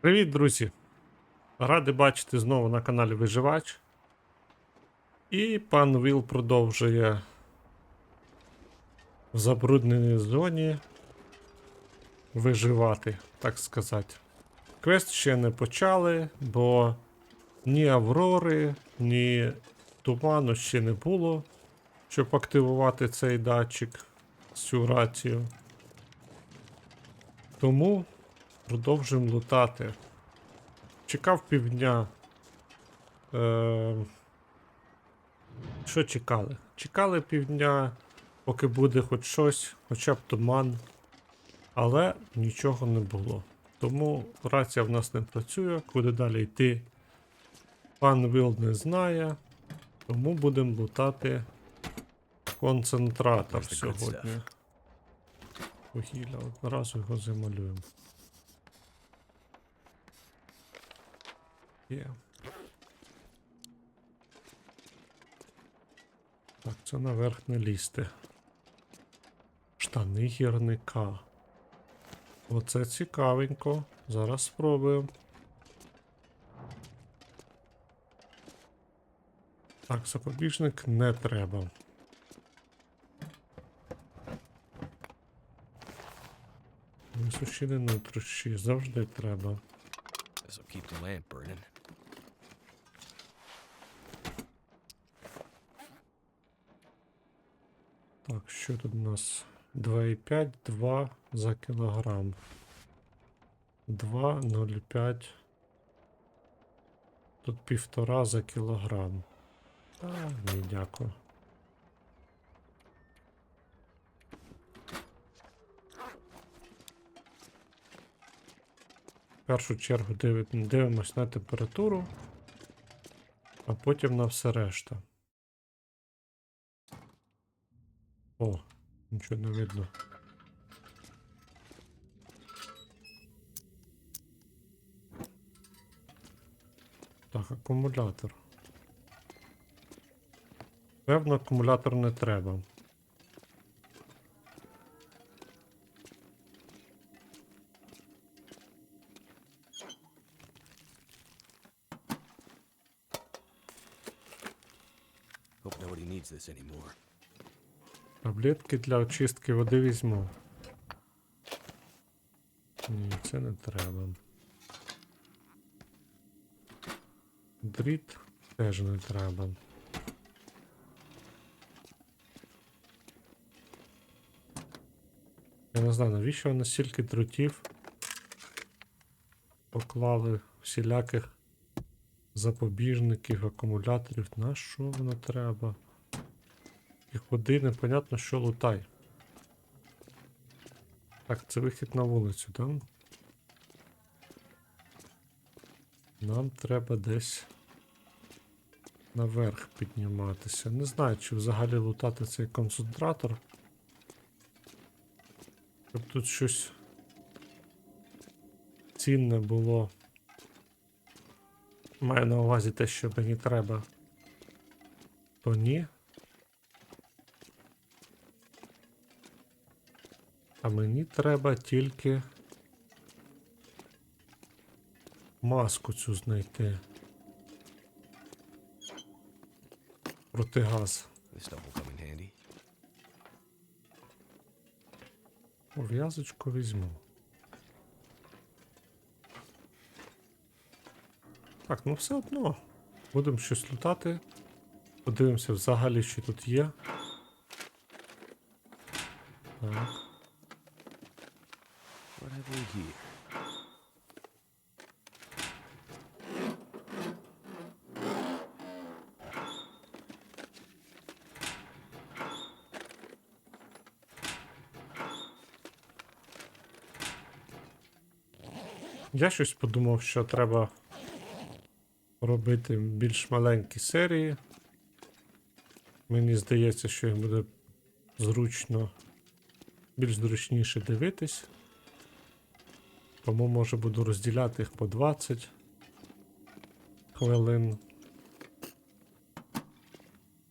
Привіт, друзі! Радий бачити знову на каналі Виживач. І пан Віл продовжує в забрудненій зоні виживати, так сказати. Квест ще не почали, бо ні Аврори, ні туману ще не було, щоб активувати цей датчик, цю рацію. Тому продовжуємо лутати. Чекав півдня. Е, що чекали? Чекали півдня, поки буде хоч щось, хоча б туман. Але нічого не було. Тому рація в нас не працює, куди далі йти. Пан Вил не знає. Тому будемо лутати концентратор сьогодні. Вугілля, одразу його замалюємо. Є. Так, це наверх не лізти. Штани гірника. Оце цікавенько. Зараз спробуємо. Так, запобіжник не треба. Висушені нутрощі завжди треба. This'll keep the lamp burning. Так, що тут у нас? 2,5, 2 за кілограм. 2,05. Тут півтора за кілограм. А, ні, дякую. В першу чергу дивимось на температуру, а потім на все решта. О, нічого не видно. Так, акумулятор. Певно, акумулятор не треба. Таблетки для очистки води візьму. Ні, це не треба. Дріт теж не треба. Я не знаю, навіщо вони стільки дротів поклали всіляких запобіжників, акумуляторів. На що воно треба? І ходи, непонятно, що лутай. Так, це вихід на вулицю, так? Нам треба десь наверх підніматися. Не знаю, чи взагалі лутати цей концентратор. Щоб тут щось цінне було. Маю на увазі те, що мені треба. То ні. А мені треба тільки маску цю знайти. Протигаз. Come in. Пов'язочку візьму. Так, ну все одно. Будемо щось лутати. Подивимося взагалі, що тут є. Так. Here? Я щось подумав, що треба робити більш маленькі серії. Мені здається, що їх буде зручно, більш зручніше дивитись. Тому може буду розділяти їх по 20 хвилин.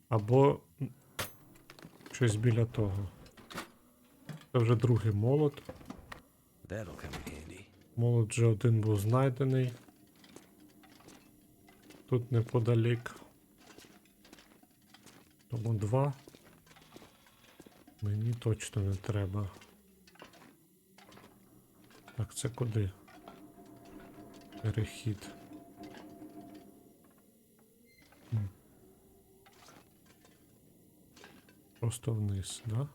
Або щось біля того. Це вже другий молот. Молот вже один був знайдений. Тут неподалік. Тому два. Мені точно не треба. Так, це куди? Перехід. Просто вниз, да?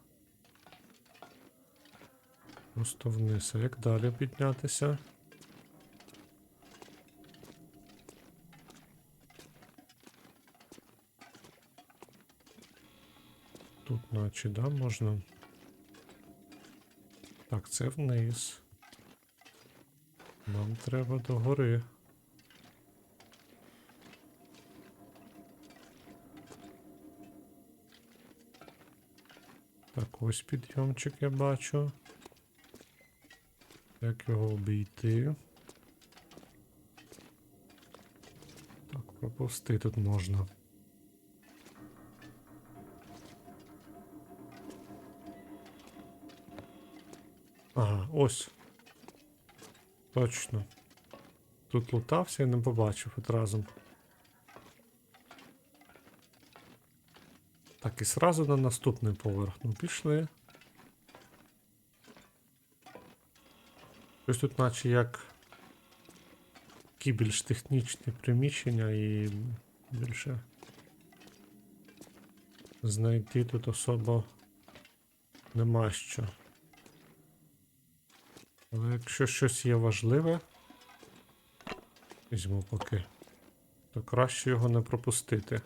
Просто вниз. А як далі піднятися? Тут наче, да, можна? Так, це вниз. Нам треба до гори. Так, ось підйомчик я бачу. Як його обійти? Так, пропусти тут можна. Ага, ось. Точно. Тут лутався і не побачив одразу. Так, і сразу на наступний поверх. Ну, пішли. Щось тут наче як такі більш технічні приміщення і більше знайти тут особо нема що. Але якщо щось є важливе, візьму поки, то краще його не пропустити.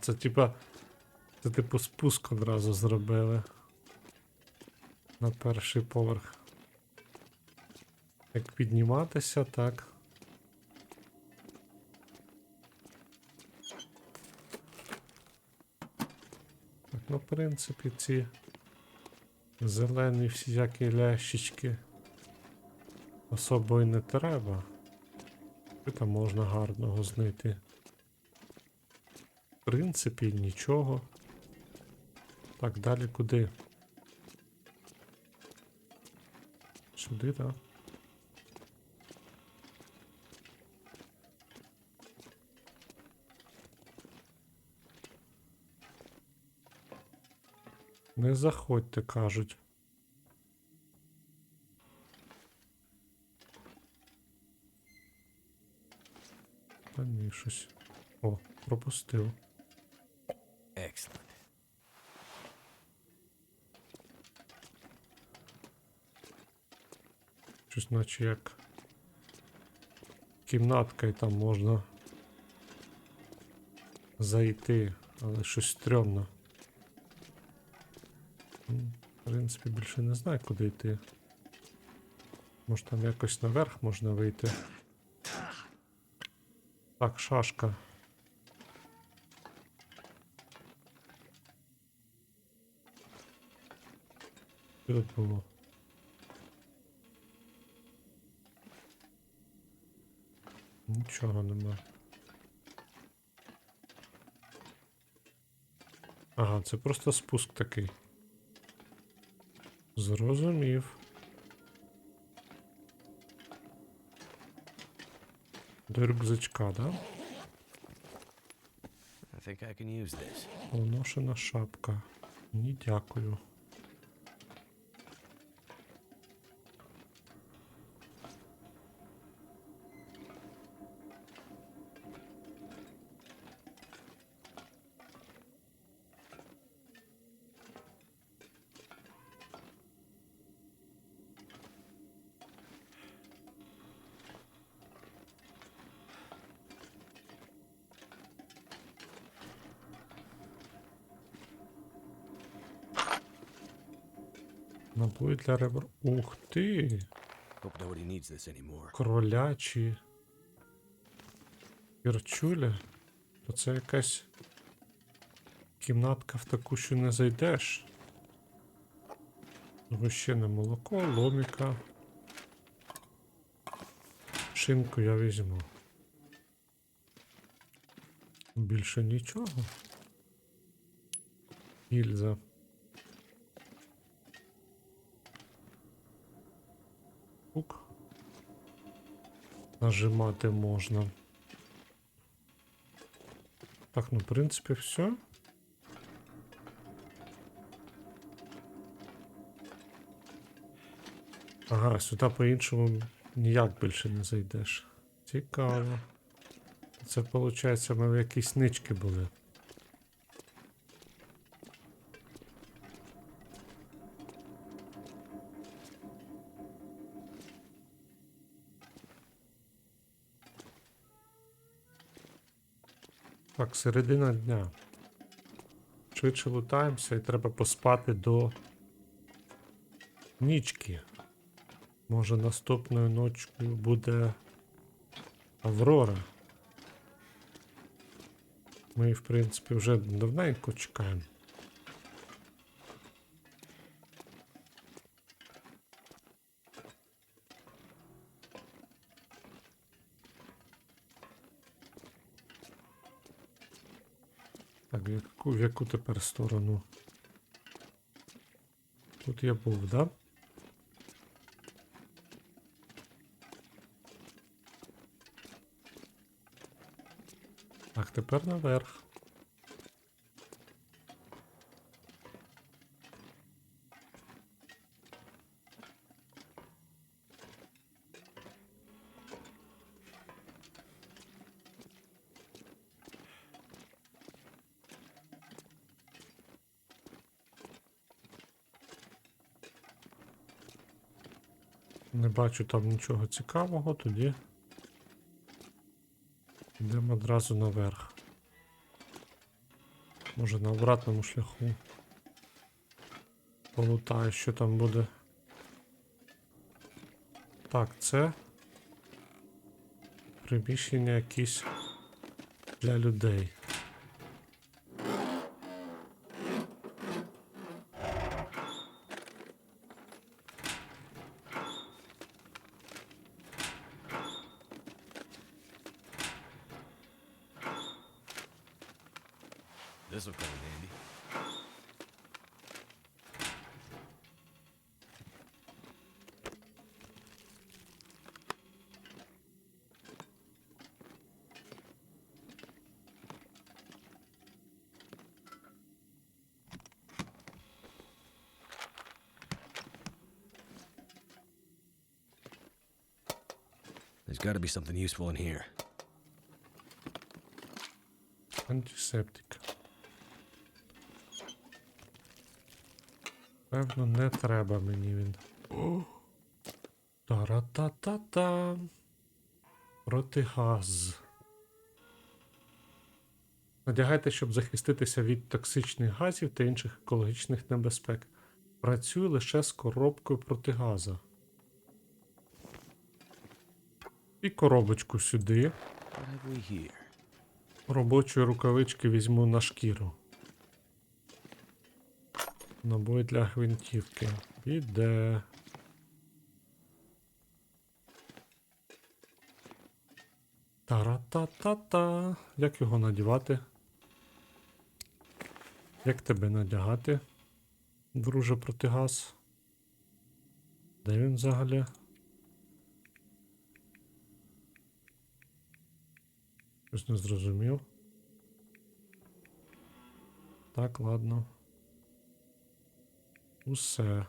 Це типа. Це типу спуск одразу зробили. На перший поверх. Як підніматися, так. Так, ну, в принципі, ці зелені всіякі лящички особо і не треба. Там можна гарного знайти. В принципі, нічого. Так, далі куди? Сюди, так? Не заходьте, кажуть. Та ні, щось. О, пропустив. Excellent. Щось наче як кімнатка і там можна зайти, але щось стрьомно. Принципі, більше не знаю, куди йти. Може там якось наверх можна вийти. Так, шашка. Що тут було? Нічого нема. Ага, це просто спуск такий. Зрозумів. До рюкзачка, да? Поношена шапка. Ні, дякую. Набої для ребр. Ух ти! Кролячі. Вірчуля. То це якась кімнатка в таку, що не зайдеш. Гущене молоко, ломіка. Шинку я візьму. Більше нічого. Гільза. Нажимати можна. Так, ну, в принципі, все. Ага, сюди по-іншому ніяк більше не зайдеш. Цікаво. Це виходить, ми в якійсь нички були. Так, середина дня. Швидше лутаємося і треба поспати до нічки. Може наступною ночкою буде Аврора. Ми, в принципі, вже давненько чекаємо. Так, в яку, тепер сторону? Тут я був, да? Так, тепер наверх. Бачу там нічого цікавого, тоді йдемо одразу наверх. Може на обратному шляху. Полутаю, що там буде. Так, це приміщення якісь для людей. This will come in handy. There's got to be something useful in here. Антисептик. Певно, не треба мені він. Тара-та-та-та. Протигаз. Надягайте, щоб захиститися від токсичних газів та інших екологічних небезпек. Працює лише з коробкою протигаза. І коробочку сюди. Робочі рукавички візьму на шкіру. Набой для гвинтівки. Іде. Тара-та-та-та. Як його надівати? Як тебе надягати? Друже протигаз? Де він взагалі? Щось не зрозумів. Так, ладно. Усе.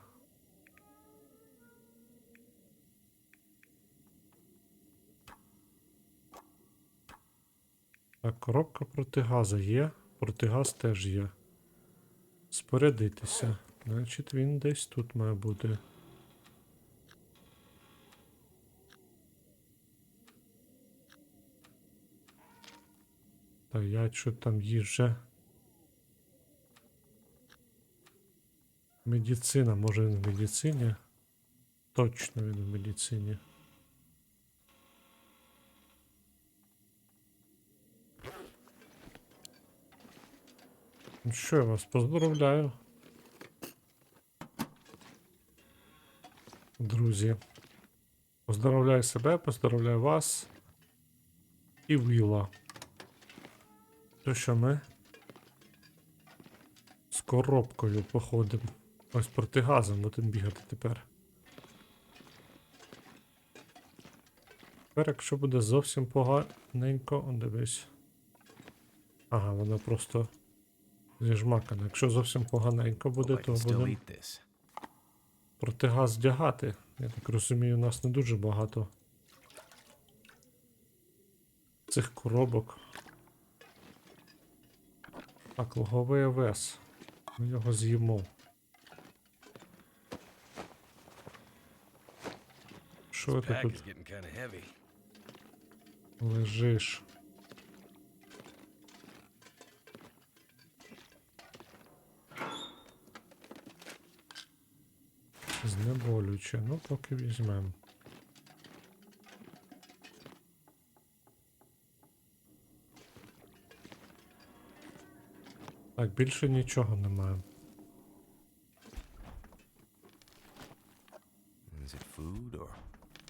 Так, коробка протигаза є. Протигаз теж є. Спорядитися. Значить, він десь тут має бути. Я що там їжджа. Медицина, може він в медицині? Точно він в медицині. Ну що, я вас поздравляю. Друзі. Поздравляю себе, поздравляю вас. І Віла. То що ми? З коробкою походимо. Ось проти газом будемо бігати тепер. Тепер, якщо буде зовсім поганенько, он дивись. Ага, воно просто зіжмакане. Якщо зовсім поганенько буде, то будемо протигаз вдягати. Я так розумію, у нас не дуже багато цих коробок. Так, логовий овес. Ми його з'їмо. Що ти тут лежиш? Знеболюче. Ну, поки візьмемо. Так, більше нічого немає.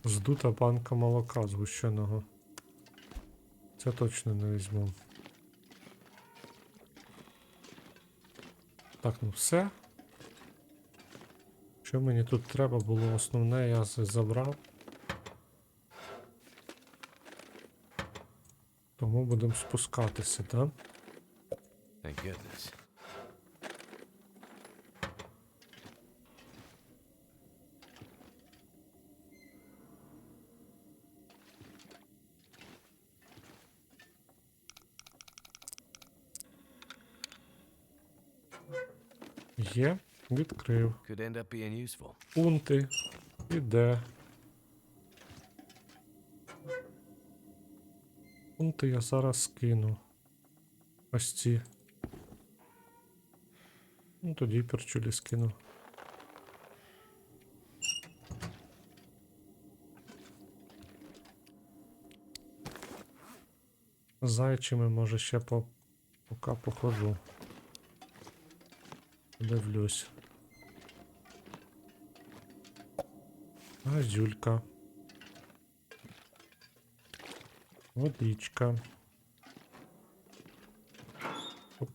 Здута банка молока згущеного. Це точно не візьму. Так, ну все. Що мені тут треба було основне, я забрав. Тому будемо спускатися, так? Thank Є, відкрив. Пункти. Іде. Пункти я зараз скину. Ось ці. Ну, тоді перчулі скину. Зайчими може ще по поки походжу. Дивлюсь. Газюлька. Водичка. Оп.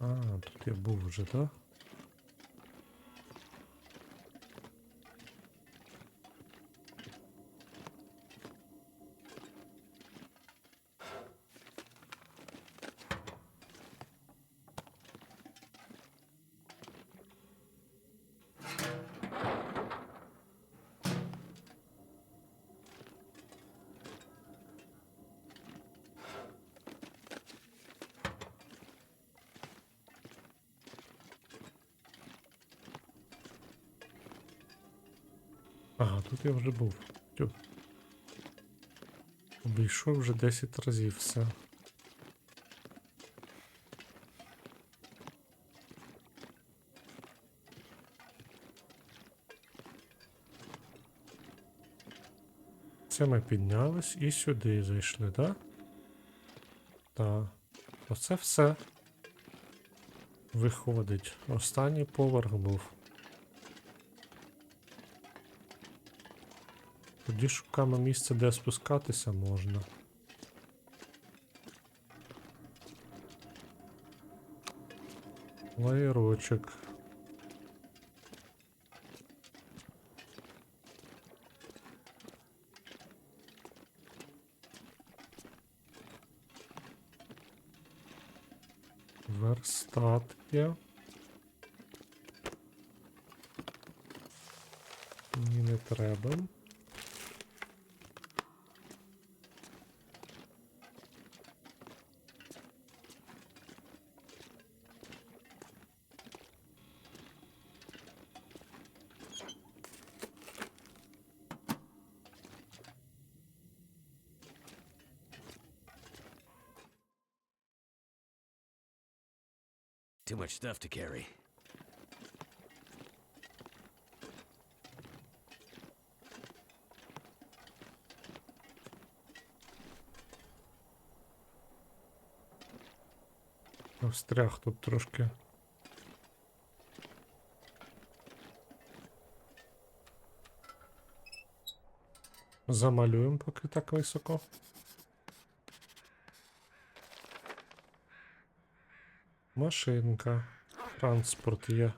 А, тут я був вже? Ага, я вже був. Тю. Обійшов вже 10 разів все. Це ми піднялись і сюди зайшли, так? Так. Оце все. Виходить. Останній поверх був. Тоді шукаємо місце, де спускатися можна. Лаєрочок. Верстат. Мені не треба. Too much stuff to carry. Встряг тут трошки. Замалюємо поки так високо. Машинка. Транспорт є.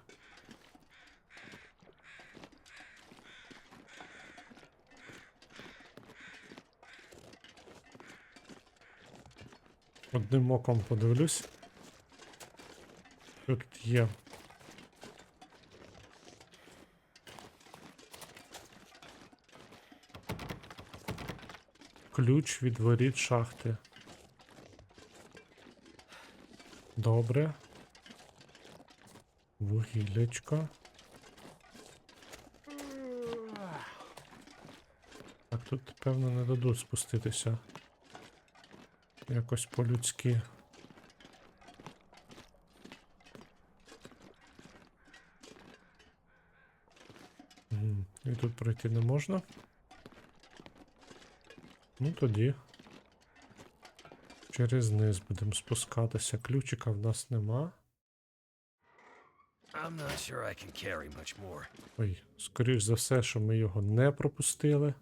Одним оком подивлюсь. Тут є? Ключ від воріт шахти. Добре. Вугіллячко. Так, тут, певно, не дадуть спуститися. Якось по-людськи. І тут пройти не можна. Ну тоді. Через низ будемо спускатися. Ключика в нас нема. Ой, скоріш за все, що ми його не пропустили.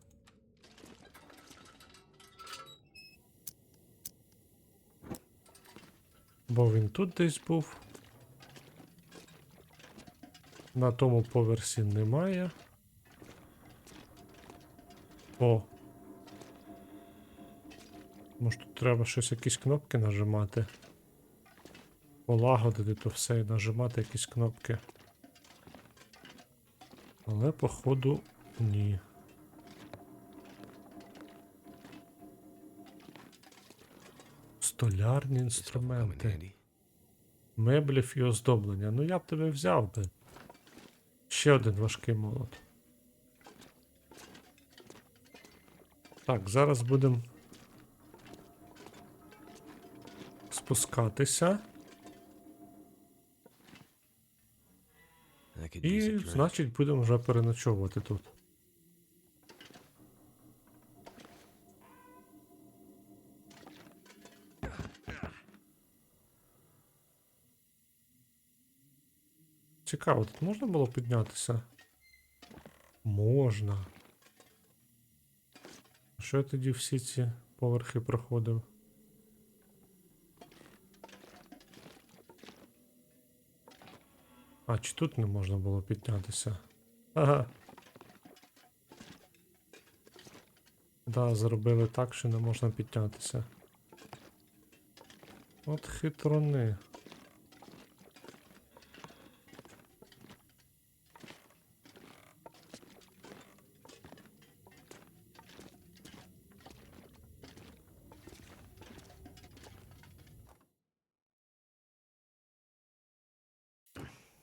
Бо він тут десь був. На тому поверсі немає. О. Може тут треба щось якісь кнопки нажимати. Полагодити то все і нажимати якісь кнопки. Але походу ні. Столярні інструменти. Меблів і оздоблення. Ну я б тебе взяв би. Ще один важкий молот. Так, зараз будемо спускатися. І, значить, будемо вже переночовувати тут. Цікаво, тут можна було піднятися? Можна. Що я тоді всі ці поверхи проходив? А, чи тут не можна було піднятися? Ага. Да, зробили так, що не можна піднятися. От хитрони.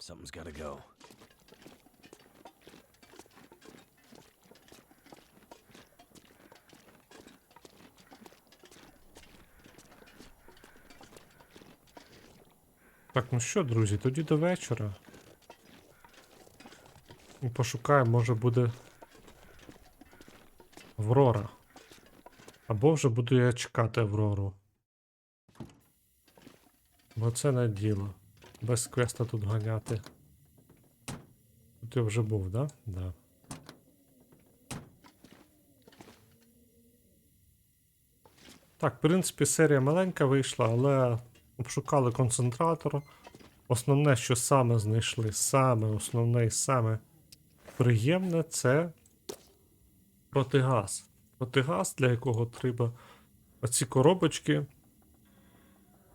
Something's gotta go. Так, ну що, друзі, тоді до вечора. Пошукаємо, може буде Аврора. Або вже буду я чекати Аврору. Бо це не діло. Без квеста тут ганяти. Тут я вже був, да? Да. Так, в принципі, серія маленька вийшла, але обшукали концентратор. Основне, що саме знайшли, саме основне і саме приємне це протигаз. Протигаз, для якого треба оці коробочки.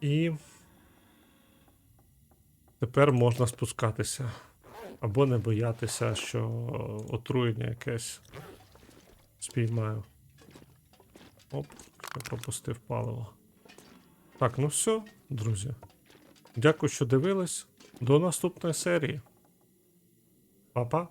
І тепер можна спускатися. Або не боятися, що отруєння якесь спіймаю. Оп, я пропустив паливо. Так, ну все, друзі. Дякую, що дивились. До наступної серії. Па-па.